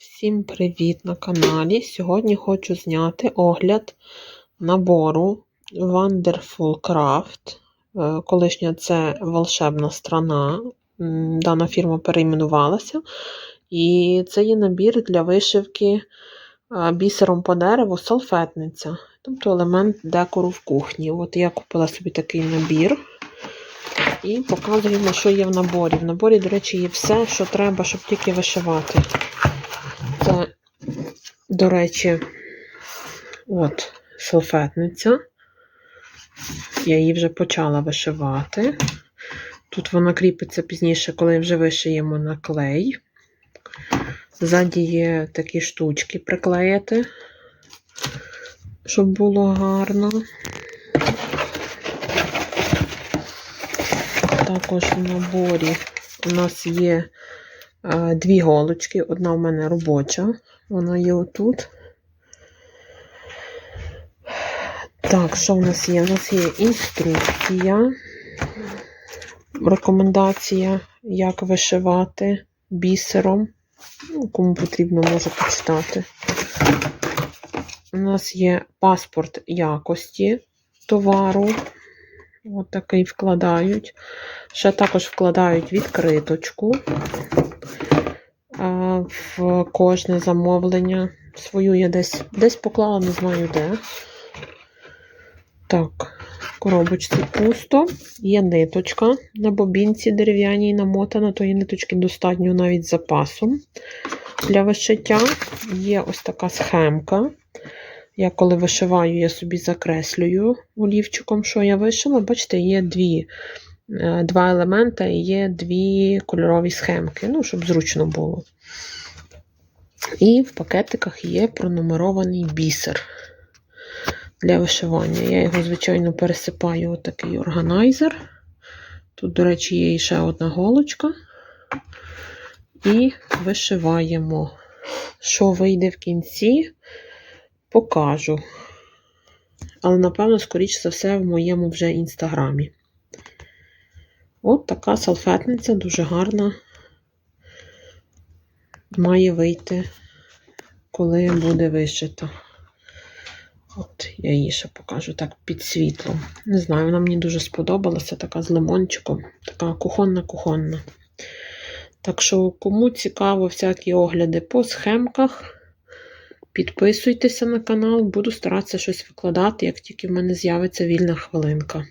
Всім привіт на каналі. Сьогодні хочу зняти огляд набору Wonderful Craft. Е, Колишня це волшебна страна. Дана фірма перейменувалася. І це є набір для вишивки е, бісером по дереву салфетниця. Тобто елемент декору в кухні. От я купила собі такий набір. І показуємо, що є в наборі. В наборі, до речі, є все, що треба, щоб тільки вишивати. До речі, от салфетниця. Я її вже почала вишивати. Тут вона кріпиться пізніше, коли вже вишиємо на клей. Ззаді є такі штучки приклеїти, щоб було гарно. Також в наборі у нас є дві голочки. Одна в мене робоча, вона є отут. Так, що в нас є? У нас є інструкція, рекомендація, як вишивати бісером. Ну, Кому потрібно, може почитати. У нас є паспорт якості товару. От такий вкладають. Ще також вкладають відкриточку в кожне замовлення. Свою я десь десь поклала, не знаю де. Так, коробочці пусто. Є ниточка на бобінці дерев'яній намотана, тої ниточки достатньо навіть запасом для вишиття. Є ось така схемка. Я коли вишиваю, я собі закреслюю олівчиком, що я вишила. Бачите, є дві, е, два елемента і є дві кольорові схемки, ну, щоб зручно було. І в пакетиках є пронумерований бісер для вишивання. Я його, звичайно, пересипаю в такий органайзер. Тут, до речі, є ще одна голочка. І вишиваємо. Що вийде в кінці, покажу. Але, напевно, скоріше за все, в моєму вже інстаграмі. От така салфетниця дуже гарна. Має вийти, коли буде вишита. От, я її ще покажу так під світлом. Не знаю, вона мені дуже сподобалася, така з лимончиком, така кухонна-кухонна. Так що, кому цікаво всякі огляди по схемках, підписуйтеся на канал, буду старатися щось викладати, як тільки в мене з'явиться вільна хвилинка.